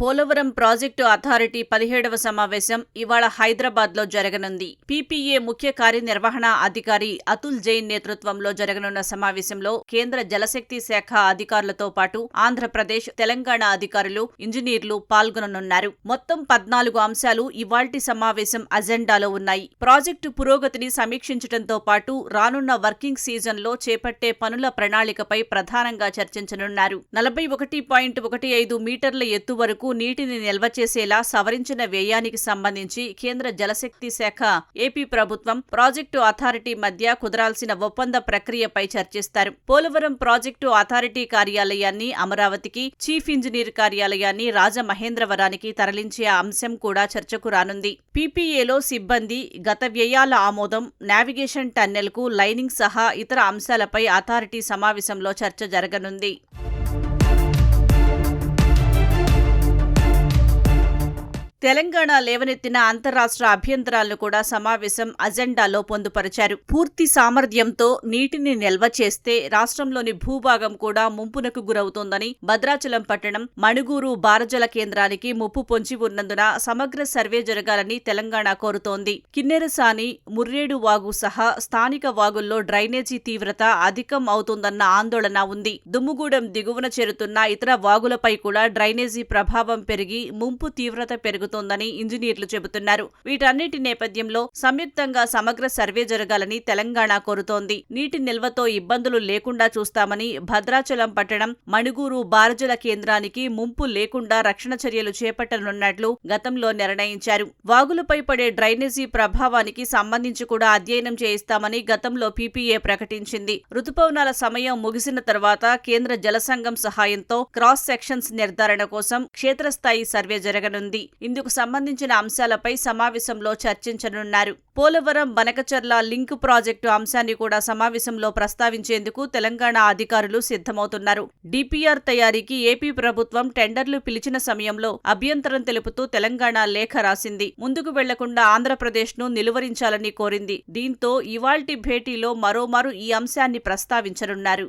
Polavaram project authority పదిహేడవ సమావేశం ఇవాళ హైదరాబాద్లో జరగనుంది. పీపీఏ ముఖ్య కార్యనిర్వహణ అధికారి అతుల్ జైన్ నేతృత్వంలో జరగనున్న సమావేశంలో కేంద్ర జలశక్తి శాఖ అధికారులతో పాటు ఆంధ్రప్రదేశ్ తెలంగాణ అధికారులు ఇంజనీర్లు పాల్గొననున్నారు. మొత్తం పద్నాలుగు అంశాలు ఇవాల్టి సమావేశం అజెండాలో ఉన్నాయి. ప్రాజెక్టు పురోగతిని సమీక్షించడంతో పాటు రానున్న వర్కింగ్ సీజన్లో చేపట్టే పనుల ప్రణాళికపై ప్రధానంగా చర్చించనున్నారు. నలభై ఒకటి పాయింట్ ఒకటి ఐదు మీటర్ల ఎత్తు వరకు నీటిని నిల్వ చేసేలా సవరించిన వ్యయానికి సంబంధించి కేంద్ర జలశక్తి శాఖ ఏపీ ప్రభుత్వం ప్రాజెక్టు అథారిటీ మధ్య కుదరాల్సిన ఒప్పంద ప్రక్రియపై చర్చిస్తారు. పోలవరం ప్రాజెక్టు అథారిటీ కార్యాలయాన్ని అమరావతికి చీఫ్ ఇంజనీర్ కార్యాలయాన్ని రాజమహేంద్రవరానికి తరలించే అంశం కూడా చర్చకు రానుంది. పీపీఏలో సిబ్బంది గత వ్యయాల ఆమోదం నావిగేషన్ టన్నెల్కు లైనింగ్ సహా ఇతర అంశాలపై అథారిటీ సమావేశంలో చర్చ జరగనుంది. తెలంగాణ లేవనెత్తిన అంతరాష్ట్ర అభ్యంతరాలను కూడా సమావేశం అజెండాలో పొందుపరిచారు. పూర్తి సామర్థ్యంతో నీటిని నిల్వ చేస్తే రాష్ట్రంలోని భూభాగం కూడా ముంపునకు గురవుతోందని భద్రాచలం పట్టణం మణుగూరు బారజల కేంద్రానికి ముప్పు పొంచి ఉన్నందున సమగ్ర సర్వే జరగాలని తెలంగాణ కోరుతోంది. కిన్నెరసాని ముర్రేడు వాగు సహా స్థానిక వాగుల్లో డ్రైనేజీ తీవ్రత అధికం అవుతుందన్న ఆందోళన ఉంది. దుమ్ముగూడెం దిగువన చేరుతున్న ఇతర వాగులపై కూడా డ్రైనేజీ ప్రభావం పెరిగి ముంపు తీవ్రత జరుగుతోందని ఇంజనీర్లు చెబుతున్నారు. వీటన్నిటి నేపథ్యంలో సంయుక్తంగా సమగ్ర సర్వే జరగాలని తెలంగాణ కోరుతోంది. నీటి నిల్వతో ఇబ్బందులు లేకుండా చూస్తామని భద్రాచలం పట్టణం మణుగూరు బారజల కేంద్రానికి ముంపు లేకుండా రక్షణ చర్యలు చేపట్టనున్నట్లు గతంలో నిర్ణయించారు. వాగులపై పడే డ్రైనేజీ ప్రభావానికి సంబంధించి కూడా అధ్యయనం చేయిస్తామని గతంలో పీపీఏ ప్రకటించింది. రుతుపవనాల సమయం ముగిసిన తర్వాత కేంద్ర జలసంఘం సహాయంతో క్రాస్ సెక్షన్స్ నిర్ధారణ కోసం క్షేత్రస్థాయి సర్వే జరగనుంది. ఇందుకు సంబంధించిన అంశాలపై సమావేశంలో చర్చించనున్నారు. పోలవరం బనకచర్ల లింక్ ప్రాజెక్టు అంశాన్ని కూడా సమావేశంలో ప్రస్తావించేందుకు తెలంగాణ అధికారులు సిద్ధమవుతున్నారు. డిపిఆర్ తయారీకి ఏపీ ప్రభుత్వం టెండర్లు పిలిచిన సమయంలో అభ్యంతరం తెలుపుతూ తెలంగాణ లేఖ రాసింది. ముందుకు వెళ్ళకుండా ఆంధ్రప్రదేశ్ను నిలువరించాలని కోరింది. దీంతో ఇవాల్టి భేటీలో మరోమారు ఈ అంశాన్ని ప్రస్తావించనున్నారు.